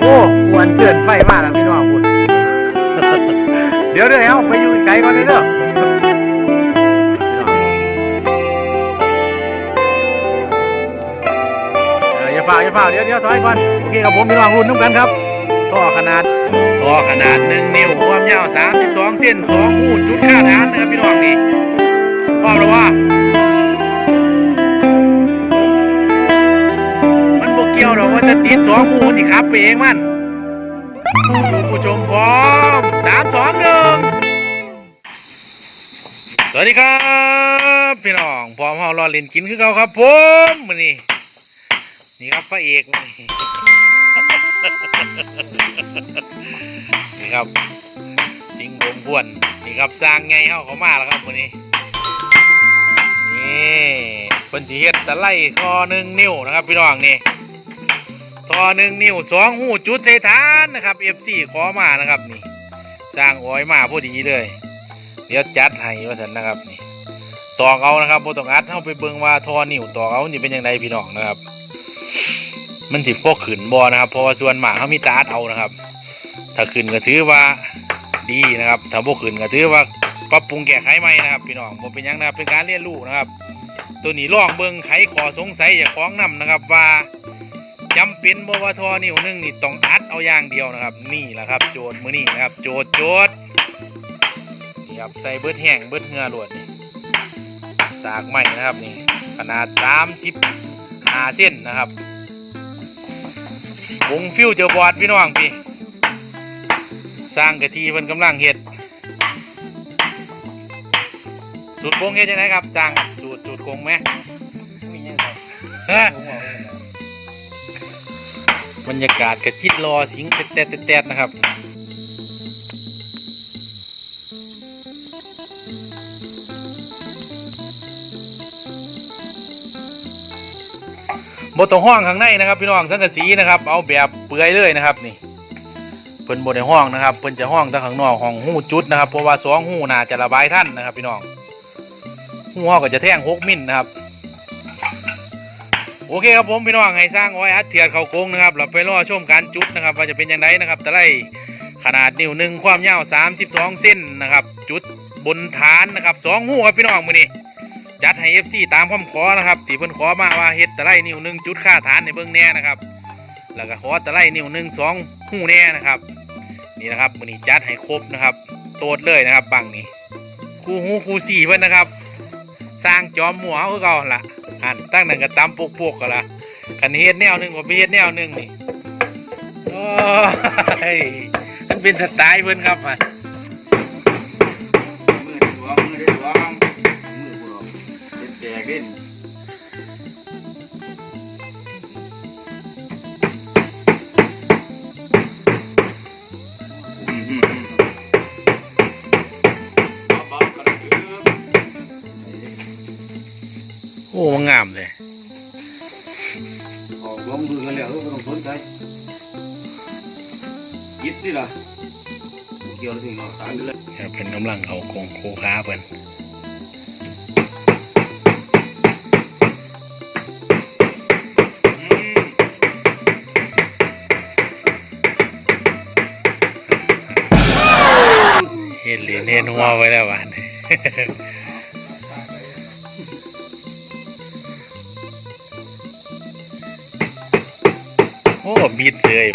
โอ้หวนเสื่อนไฟมาแล้วพี่น้องคุณเดี๋ยวเดี๋ยวเอาไปอยู่ไกลก่อนเลยเด้อเอออย่าฝ่าอย่าฝ่าเดี๋ยวเดี๋ยวถอยก่อนโอเคครับผมพี่น้องรุ่นนุ่มกันครับท่อขนาดท่อขนาดหนึ่งนิ้วความยาว32เส้นสองหูจุดค่าฐานนะครับพี่น้องนี่ ติดสองหูนี่ครับไปเองมันดูผู้ชมพร้อมสามสองหนึ่งสวัสดีครับพี่น้องพร้อมเฮารอเล่นกินคือเขาครับผมมือนี่นี่ครับพระเอกนี่นี่ครับสิงห์บงพวนนี่ครับสร้างไงเฮาเขามาแล้วครับมือนี้นี่เพิ่นสิเฮ็ดตะไลคอหนึ่งนิ้วนะครับพี่น้องนี่ อหนึ่งนิ้วสองหูจุดใส่ฐานนะครับ F4 ขอมานะครับนี่ สร้างอ้อยมาพอดีเลย เดี๋ยวจัดให้ว่าสันนะครับนี่ตอกเอานะครับโบตองอัดเข้าไปเบิงว่าทอนิ้วตอกเอานี่เป็นยังไงพี่น้องนะครับ มันสิพวกขืนบอนะครับเพราะว่าส่วนหมาเขามีตาดเอานะครับ ถ้าขืนก็ถือว่าดีนะครับ ถ้าพวกขืนก็ถือว่าปรับปรุงแก้ไขใหม่นะครับ พี่น้องบ่เป็นยังนะครับเป็นการเรียนรู้นะครับ ตัวนี้ลองเบิงไขขอสงสัยอย่าคล้องนำนะครับว่า จำเป็นบวทอนิ้วหนึงนี่ต้องอัดเอาอย่างเดียวนะครับ นี่แหละครับ โจทย์มือนี่นะครับ โจทย์โจทย์นี่ครับใส่เบิดแห้งเบิดเหงือรวดนี่สากใหม่นะครับนี่ขนาดสามสิบห้าเส้นนะครับวงฟิวเจอบอร์ดพี่น้องพี่สร้างกะทีเพิ่นกำลังเฮ็ดสูตรโค้งเฮ็ดยังไงครับจ้างสูตรสูตรโค้งไหมมียังครับฮะผม บรรยากาศกระจิตรอสิงแตดแตดนะครับบตรงห้องข้างในนะครับพี่น้องสังกะสีนะครับ เอาแบบเปลือยเลยนะครับนี่เพิ่นบนในห้องนะครับเพิ่นจะห้องทางข้างนอกห้องหูจุดนะครับเพราะว่าสองหูน่าจะระบายท่านนะครับ พี่น้องหูห้องก็จะแท่งหกมิลนะครับ โอเคครับผมพี่น้องให้สร้างไว้อัดเทียดเขาโกงนะครับเราไปรอชมการจุดนะครับ ว่าจะเป็นยังไงนะครับตะไลขนาดนิ้วหนึ่งความยาว32 เส้นนะครับ จุดบนฐานนะครับสองหูครับพี่น้องมือนี้จัดให้ FC ตามคำขอนะครับที่เพิ่นขอมาว่าเฮ็ดตะไลนิ้วหนึ่งจุดค่าฐานในเบื้องแน่นะครับแล้วก็ขอตะไลนิ้วหนึ่งสองหูแน่นะครับนี่นะครับมือนี้จัดให้ครบนะครับโตดเลยนะครับบังนี้คูหูคูสี่เพิ่นนะครับ สร้างจอมหมัวคือเก่าหั่นละ หันตั้งนั่นก็ตำปกๆกันละกันเฮ็ดแนวหนึงก็ไปเฮ็ดแนวหนึงนี่โอ้ยมันเป็นสไตล์เพิ่นครับอะ อ้มันงามเลยออกลงมือกันแล้วไม่ต้องสนใจยิดดิล่ะเกี่ยวถึงเนาะตามไปเลยครับเพิ่นกำลังเอาโคงโคค้าเพิ่นเฮ็ดเหรียญเฮ็ดหัวไว้แล้ววัน อ้บีดเลย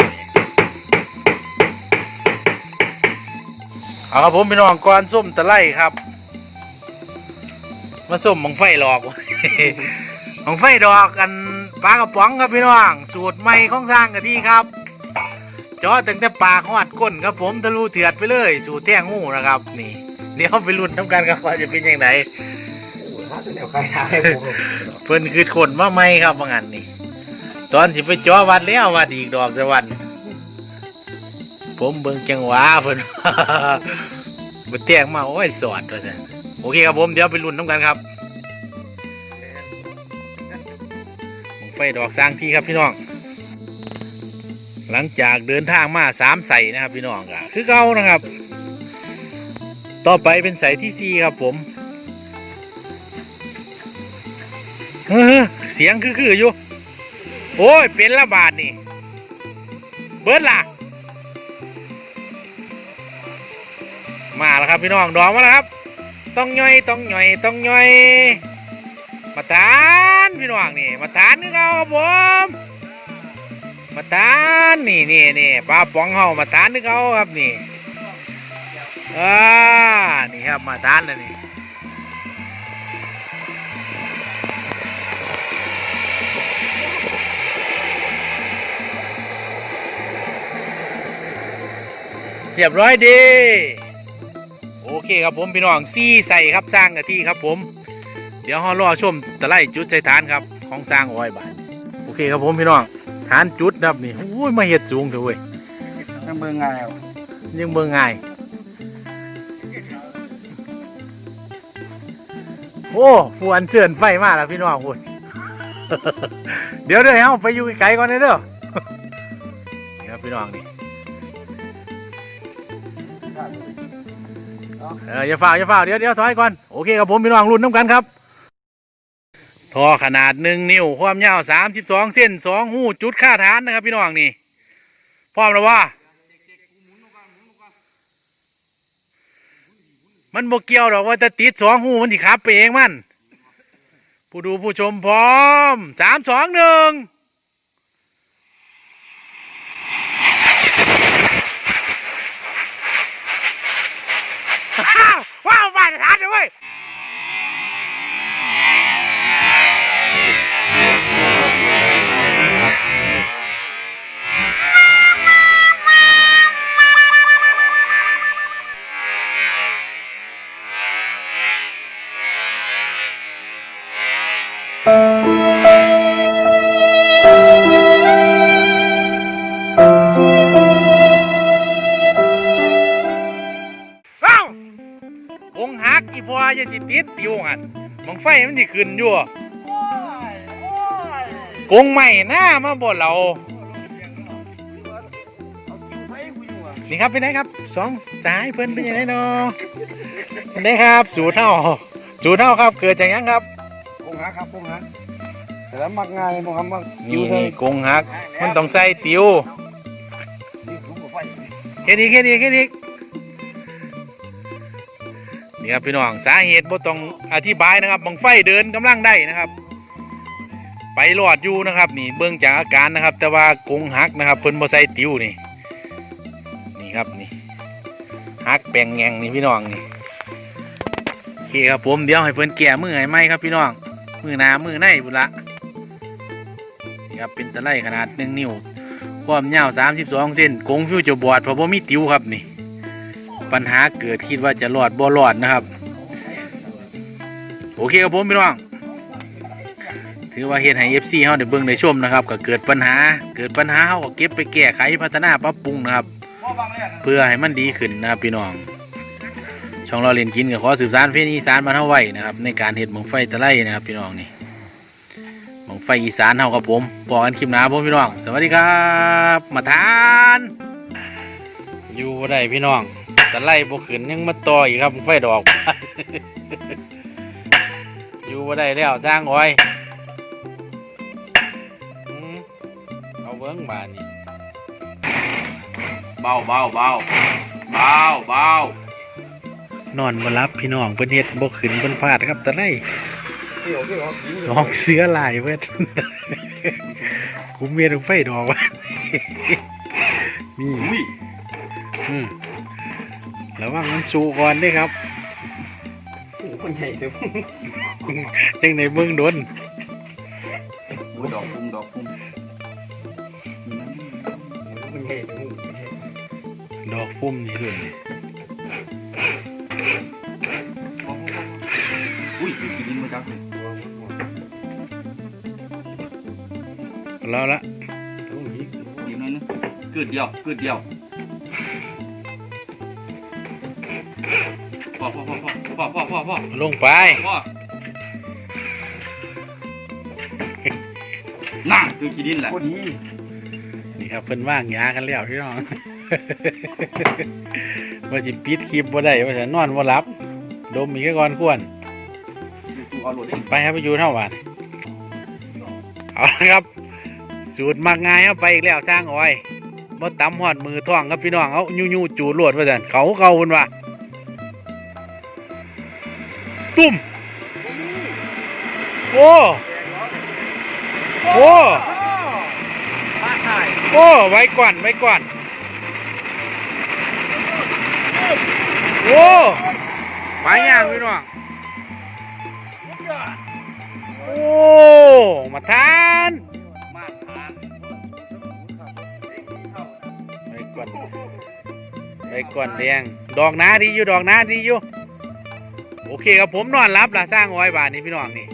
เอาครับผมพี่น้องก่อนส้มตะไลครับ มาส้มบังไฟหลอกบังไฟดอกกันปลากระป๋องครับพี่น้อง สูตรใหม่ของสร้างกะทิครับจอตั้งแต่ปากหอดก้นครับผมทะลุเถือดไปเลย สูตรแท่งหูนะครับ นี่เดี๋ยวไปลุ้นน้ำกันครับว่าจะเป็นยังไงถ้าจะแนวใครทายผมเพิ่นคือคนมาใหม่ครับว่างั้นนี่ ตอนสิไปจ่อวัดแล้ววัดอีกดอกสวรรค์ผมเบิ่งจังหวะเพิ่นบ่แตกมาโอ้ยสอดว่าซั่โอเคครับผมเดี๋ยวไปลุ้นน้ำกันครับไฟดอกสร้างที่ครับพี่น้อง หลังจากเดินทางมาสามใส่นะครับ พี่น้องก็คือเก่านะครับ ต่อไปเป็นใส่ที่สี่ครับผมเฮ้อเสียงคือๆอยู่ โอ้ย เป็นละบาทนี่ เบิดล่ะ มาแล้วครับพี่น้องดองมาแล้วครับ ต้องย่อยต้องย่อยต้องย่อย มาทานพี่น้องนี่ มาทานนึกเอาครับผมมาทานนี่นี่นี่ปลาป๋องเฮามาทานนึกเอาครับนี่อ่านี่ครับมาทานแล้วนี่ เรียบร้อยดี โอเคครับผมพี่น้องซี่ใส่ครับสร้างกะทิครับผม เดี๋ยวเรารอชมตะไลจุดใจฐานครับของสร้างอ้อยบาทโอเคครับผมพี่น้องฐานจุดนะครับนี่โอ้ยมาเห็ดสูงเถอะเว้ยยังเบิ่งง่ายเอายังเบิ่งง่ายโอ้ผู้อันเชิญไฟมาแล้วพี่น้องคุณเดี๋ยวเดี๋ยวเอาไปอยู่ไกลๆก่อนเด้อนี่ครับพี่น้องนี่ เอออย่าฝ่าอย่าฝ่าเดี๋ยวเดี๋ยวถอยก่อน โอเคครับผมพี่น้องรุ่นน้ำกันครับทอขนาดหนึ่งนิ้วความยาวสามสิบสองเส้นสองหูจุดค่าฐานนะครับพี่น้องนี่พร้อมแล้วว่ามันบ่เกี่ยวหรอกว่าจะติดสองหูมันสิขับไปเองมันผู้ดูผู้ชมพร้อมสามสองหนึ่ง ว้า งหักอีพอจะติดติดติวหันมังไฟมันสิขึ้นอยู่กงใหม่หน้ามาบ่เรา นี่ครับเป็นไงครับสองจ่ายเพิ่นเป็นยังไงเนาะเป็นไงครับ สูตรเท่า สูตรเท่าครับ เกิดจากหยังครับคงหาครับคงหาแต่แล้วมักง่ายบ่ครับมักนี่นี่กงหัก มันต้องใส่ติวที่สูงกว่าไฟแค่นี้แค่นี้แค่นี้ นี่ครับพี่น้องสาเหตุบ่ต้องอธิบายนะครับบังไฟเดินกำลังได้นะครับ ไปรอดอยู่นะครับ นี่เบิ่งจากอาการนะครับ แต่ว่ากงหักนะครับเพิ่นบ่ใส่ติวนี่นี่ครับนี่หักแปลงแงงนี่พี่น้องนี่โอเคครับผมเดี๋ยวให้เพิ่นแก่มือให้ไหมครับพี่น้องมือหนามือในบุละนี่ครับเป็นตะไลขนาดหนึ่งนิ้วความยาว32เส้นกงฟิวจะบอดเพราะว่ามีติวครับนี่ ปัญหาเกิดคิดว่าจะรอดบ่รอดนะครับ โอเคครับผมพี่น้องถือว่าเฮ็ดให้ FC เฮาได้เบิ่งได้ชมนะครับก็เกิดปัญหาเกิดปัญหาเฮาก็เก็บไปแก้ไขพัฒนาปรับปรุงนะครับ เพื่อให้มันดีขึ้นนะครับพี่น้อง ช่องเราเรียนกินกับขอสืบสานเพลงอีสานมาเท่าไว้นะครับ ในการเห็ดหมองไฟตะไลนะครับพี่น้องนี่หมองไฟอีสานเท่ากับผมบอกกันคลิปหน้าผมพี่น้อง สวัสดีครับ มาทาน อยู่บ่ได้พี่น้อง ตะไลบ่ขึ้นยังมาต่ออีกครับหม้องไฟดอก อยู่บ่ได้แล้วจ้างอ้อยอืมเอาเบิ้งบานนี่เบาเบาเบาเบาเบานอนมารับพี่น้องเพิ่นเฮ็ดบ่ขึ้นเพิ่นพลาดครับตะไลเกี่ยวเกี่ยวกินสองเสือลายเว้ยคุ้มเมียนไฟดอกวะนี่อุ้ยอืม ระวังมันสูก่อนเด้วยครับคนใหญ่เต็มจังในเมืองโดนอุ้ยดอกพุ่มดอกพุ่มคนใหญ่เต็มดอกปุ่มนี่เลยอุ้ยกินดินมาจักเลยแล้วละกินนั่นนะเกิดเดียวเกิดเดียว พ่อพ่อพ่อพ่อลงไปพ่อน่าคือกินดินแหละนี่ครับเพิ่นว่างยากันแล้วพี่น้องว่าสิปิดคลิปบ่ได้ว่าจะนอนบ่หลับดมอีกก่อนควรเอาโหลดดิไปครับไปอยู่เท่าหวานเอาละครับ สูตรมักง่ายเอาไปอีกแล้วสร้างอ้อยบ่ตำหอดมือท้องครับพี่น้องเอายูยูจูรวดว่าซั่นเขาเขาเพิ่นว่า ตุ้มโอ้โอ้ป้าถ่ายโอ้ไว้ก่อนไว้ก่อนโอ้ไปย่างพี่น้องโอ้มาทานมาทานไปก่อนไปก่อนแดงดอกนาดีอยู่ดอกนาดีอยู่ โอเคครับผมนอนรับละสร้างไว้บานนี้พี่น้องนี่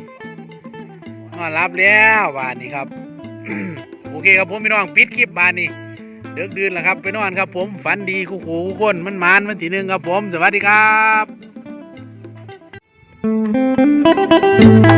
นอนรับแล้วบานนี้ครับ โอเคครับผมพี่น้องปิดคลิปบานนี้เดือกดืนแล้วครับไปนอนครับ ผมฝันดีคู่คู่คนมันมานมันทีหนึ่งครับผม สวัสดีครับ